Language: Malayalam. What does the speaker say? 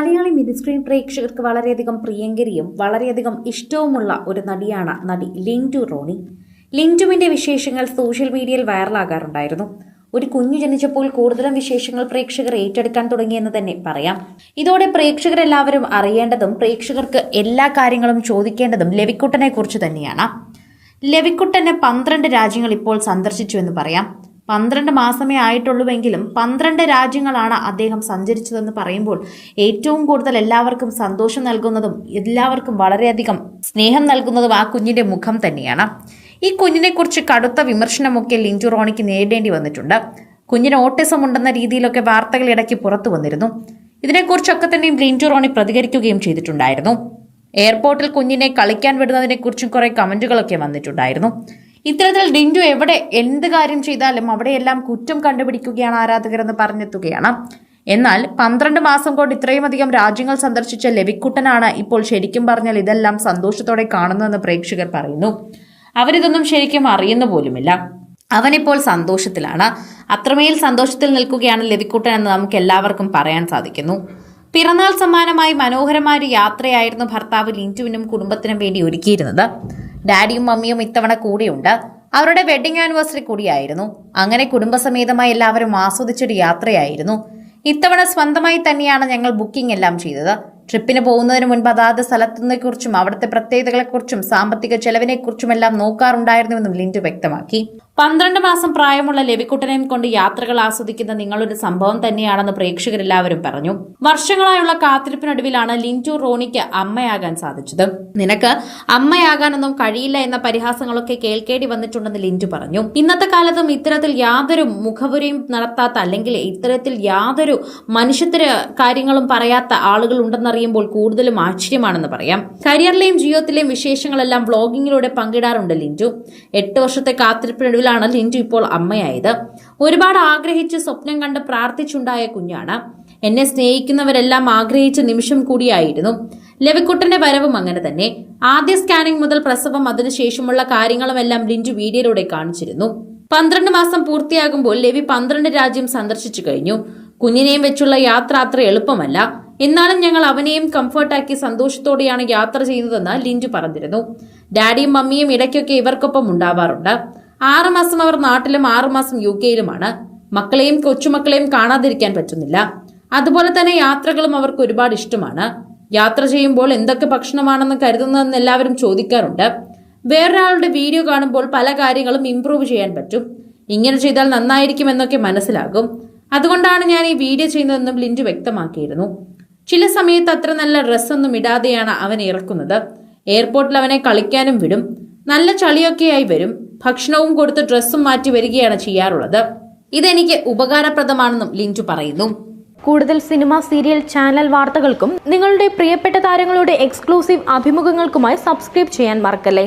മലയാളി മിനി സ്ക്രീൻ പ്രേക്ഷകർക്ക് വളരെയധികം പ്രിയങ്കരിയും വളരെയധികം ഇഷ്ടവുമുള്ള ഒരു നടിയാണ് നടി ലിന്റു റോണി. ലിന്റുവിന്റെ വിശേഷങ്ങൾ സോഷ്യൽ മീഡിയയിൽ വൈറലാകാറുണ്ടായിരുന്നു. ഒരു കുഞ്ഞു ജനിച്ചപ്പോൾ കൂടുതലും വിശേഷങ്ങൾ പ്രേക്ഷകർ ഏറ്റെടുക്കാൻ തുടങ്ങിയെന്ന് തന്നെ പറയാം. ഇതോടെ പ്രേക്ഷകരെല്ലാവരും അറിയേണ്ടതും പ്രേക്ഷകർക്ക് എല്ലാ കാര്യങ്ങളും ചോദിക്കേണ്ടതും ലവിക്കുട്ടനെ കുറിച്ച് തന്നെയാണ്. ലവിക്കുട്ടനെ പന്ത്രണ്ട് രാജ്യങ്ങൾ ഇപ്പോൾ സന്ദർശിച്ചു എന്ന് പറയാം. പന്ത്രണ്ട് മാസമേ ആയിട്ടുള്ളൂവെങ്കിലും പന്ത്രണ്ട് രാജ്യങ്ങളാണ് അദ്ദേഹം സഞ്ചരിച്ചതെന്ന് പറയുമ്പോൾ ഏറ്റവും കൂടുതൽ എല്ലാവർക്കും സന്തോഷം നൽകുന്നതും എല്ലാവർക്കും വളരെയധികം സ്നേഹം നൽകുന്നതും ആ കുഞ്ഞിന്റെ മുഖം തന്നെയാണ്. ഈ കുഞ്ഞിനെക്കുറിച്ച് കടുത്ത വിമർശനമൊക്കെ ലിഞ്ചു റോണിക്ക് നേരിടേണ്ടി വന്നിട്ടുണ്ട്. കുഞ്ഞിന് ഓട്ടിസം ഉണ്ടെന്ന രീതിയിലൊക്കെ വാർത്തകൾ ഇടയ്ക്ക് പുറത്തു വന്നിരുന്നു. ഇതിനെക്കുറിച്ചൊക്കെ തന്നെയും ലിഞ്ചു റോണി പ്രതികരിക്കുകയും ചെയ്തിട്ടുണ്ടായിരുന്നു. എയർപോർട്ടിൽ കുഞ്ഞിനെ കളിക്കാൻ വിടുന്നതിനെക്കുറിച്ചും കുറേ കമന്റുകളൊക്കെ വന്നിട്ടുണ്ടായിരുന്നു. ഇത്തരത്തിൽ ഡിൻഡു എവിടെ എന്ത് കാര്യം ചെയ്താലും അവിടെയെല്ലാം കുറ്റം കണ്ടുപിടിക്കുകയാണ് ആരാധകരെന്ന് പറഞ്ഞെത്തുകയാണ്. എന്നാൽ പന്ത്രണ്ട് മാസം കൊണ്ട് ഇത്രയുമധികം രാജ്യങ്ങൾ സന്ദർശിച്ച ലവിക്കുട്ടനാണ് ഇപ്പോൾ ശരിക്കും പറഞ്ഞാൽ ഇതെല്ലാം സന്തോഷത്തോടെ കാണുന്നതെന്ന് പ്രേക്ഷകർ പറയുന്നു. അവരിതൊന്നും ശരിക്കും അറിയുന്ന പോലുമില്ല. അവനിപ്പോൾ സന്തോഷത്തിലാണ്. അത്രമേൽ സന്തോഷത്തിൽ നിൽക്കുകയാണ് ലവിക്കുട്ടൻ എന്ന് നമുക്ക് എല്ലാവർക്കും പറയാൻ സാധിക്കുന്നു. പിറന്നാൾ സമ്മാനമായി മനോഹരമായ ഒരു യാത്രയായിരുന്നു ഭർത്താവ് ലിന്റുവിനും കുടുംബത്തിനും വേണ്ടി ഒരുക്കിയിരുന്നത്. ഡാഡിയും മമ്മിയും ഇത്തവണ കൂടിയുണ്ട്. അവരുടെ വെഡിങ് ആനിവേഴ്സറി കൂടിയായിരുന്നു. അങ്ങനെ കുടുംബസമേതമായി എല്ലാവരും ആസ്വദിച്ചൊരു യാത്രയായിരുന്നു. ഇത്തവണ സ്വന്തമായി തന്നെയാണ് ഞങ്ങൾ ബുക്കിംഗ് എല്ലാം ചെയ്തത്. ട്രിപ്പിന് പോകുന്നതിന് മുൻപ് അതാത് സ്ഥലത്തുനിന്നെക്കുറിച്ചും അവിടുത്തെ പ്രത്യേകതകളെക്കുറിച്ചും സാമ്പത്തിക ചെലവിനെക്കുറിച്ചുമെല്ലാം നോക്കാറുണ്ടായിരുന്നുവെന്നും ലിൻഡു വ്യക്തമാക്കി. പന്ത്രണ്ട് മാസം പ്രായമുള്ള ലവിക്കുട്ടനെയും കൊണ്ട് യാത്രകൾ ആസ്വദിക്കുന്ന നിങ്ങളൊരു സംഭവം തന്നെയാണെന്ന് പ്രേക്ഷകരെല്ലാവരും പറഞ്ഞു. വർഷങ്ങളായുള്ള കാത്തിരിപ്പിനൊടുവിലാണ് ലിന്റു റോണിക്ക് അമ്മയാകാൻ സാധിച്ചത്. നിനക്ക് അമ്മയാകാനൊന്നും കഴിയില്ല എന്ന പരിഹാസങ്ങളൊക്കെ കേൾക്കേണ്ടി വന്നിട്ടുണ്ടെന്ന് ലിന്റു പറഞ്ഞു. ഇന്നത്തെ കാലത്തും ഇത്തരത്തിൽ യാതൊരു മുഖപുരയും നടത്താത്ത അല്ലെങ്കിൽ ഇത്തരത്തിൽ യാതൊരു മനുഷ്യത്തിന് കാര്യങ്ങളും പറയാത്ത ആളുകൾ ഉണ്ടെന്നറിയുമ്പോൾ കൂടുതലും ആശ്ചര്യമാണെന്ന് പറയാം. കരിയറിലെയും ജീവിതത്തിലെയും വിശേഷങ്ങളെല്ലാം വ്ളോഗിങ്ങിലൂടെ പങ്കിടാറുണ്ട് ലിന്റു എട്ട് വർഷത്തെ കാത്തിരിപ്പിനൊടുവിലാണ് ലിന്റു ഇപ്പോൾ അമ്മയായത്. ഒരുപാട് ആഗ്രഹിച്ച് സ്വപ്നം കണ്ട് പ്രാർത്ഥിച്ചുണ്ടായ കുഞ്ഞാണ്. എന്നെ സ്നേഹിക്കുന്നവരെല്ലാം ആഗ്രഹിച്ച നിമിഷം കൂടിയായിരുന്നു. ലവിക്കുട്ടന്റെ വരവും അങ്ങനെ തന്നെ. ആദ്യ സ്കാനിംഗ് മുതൽ പ്രസവം അതിനുശേഷമുള്ള കാര്യങ്ങളുമെല്ലാം ലിൻജു വീഡിയോയിലൂടെ കാണിച്ചിരുന്നു. പന്ത്രണ്ട് മാസം പൂർത്തിയാകുമ്പോൾ ലവി പന്ത്രണ്ട് രാജ്യം സന്ദർശിച്ചു കഴിഞ്ഞു. കുഞ്ഞിനെയും വെച്ചുള്ള യാത്ര അത്ര എളുപ്പമല്ല. എന്നാലും ഞങ്ങൾ അവനെയും കംഫർട്ടാക്കി സന്തോഷത്തോടെയാണ് യാത്ര ചെയ്യുന്നതെന്ന് ലിഞ്ചു പറഞ്ഞിരുന്നു. ഡാഡിയും മമ്മിയും ഇടയ്ക്കൊക്കെ ഇവർക്കൊപ്പം ഉണ്ടാവാറുണ്ട്. ആറുമാസം അവർ നാട്ടിലും ആറുമാസം യു കെയിലുമാണ്. മക്കളെയും കൊച്ചുമക്കളെയും കാണാതിരിക്കാൻ പറ്റുന്നില്ല. അതുപോലെ തന്നെ യാത്രകളും അവർക്ക് ഒരുപാട് ഇഷ്ടമാണ്. യാത്ര ചെയ്യുമ്പോൾ എന്തൊക്കെ ഭക്ഷണമാണെന്ന് കരുതുന്നതെന്ന് എല്ലാവരും ചോദിക്കാറുണ്ട്. വേറൊരാളുടെ വീഡിയോ കാണുമ്പോൾ പല കാര്യങ്ങളും ഇംപ്രൂവ് ചെയ്യാൻ പറ്റും. ഇങ്ങനെ ചെയ്താൽ നന്നായിരിക്കും എന്നൊക്കെ മനസ്സിലാകും. അതുകൊണ്ടാണ് ഞാൻ ഈ വീഡിയോ ചെയ്യുന്നതെന്നും ലിൻഡു വ്യക്തമാക്കിയിരുന്നു. ചില സമയത്ത് അത്ര നല്ല ഡ്രസ്സൊന്നും ഇടാതെയാണ് അവൻ ഇറക്കുന്നത്. എയർപോർട്ടിൽ അവനെ കളിക്കാനും വിടും. നല്ല ചളിയൊക്കെയായി വരും. ഭക്ഷണവും കൊടുത്ത് ഡ്രസ്സും മാറ്റി വരികയാണ് ചെയ്യാറുള്ളത്. ഇതെനിക്ക് ഉപകാരപ്രദമാണെന്നും ലിന്റു പറയുന്നു. കൂടുതൽ സിനിമ സീരിയൽ ചാനൽ വാർത്തകൾക്കും നിങ്ങളുടെ പ്രിയപ്പെട്ട താരങ്ങളുടെ എക്സ്ക്ലൂസീവ് അഭിമുഖങ്ങൾക്കുമായി സബ്സ്ക്രൈബ് ചെയ്യാൻ മറക്കല്ലേ?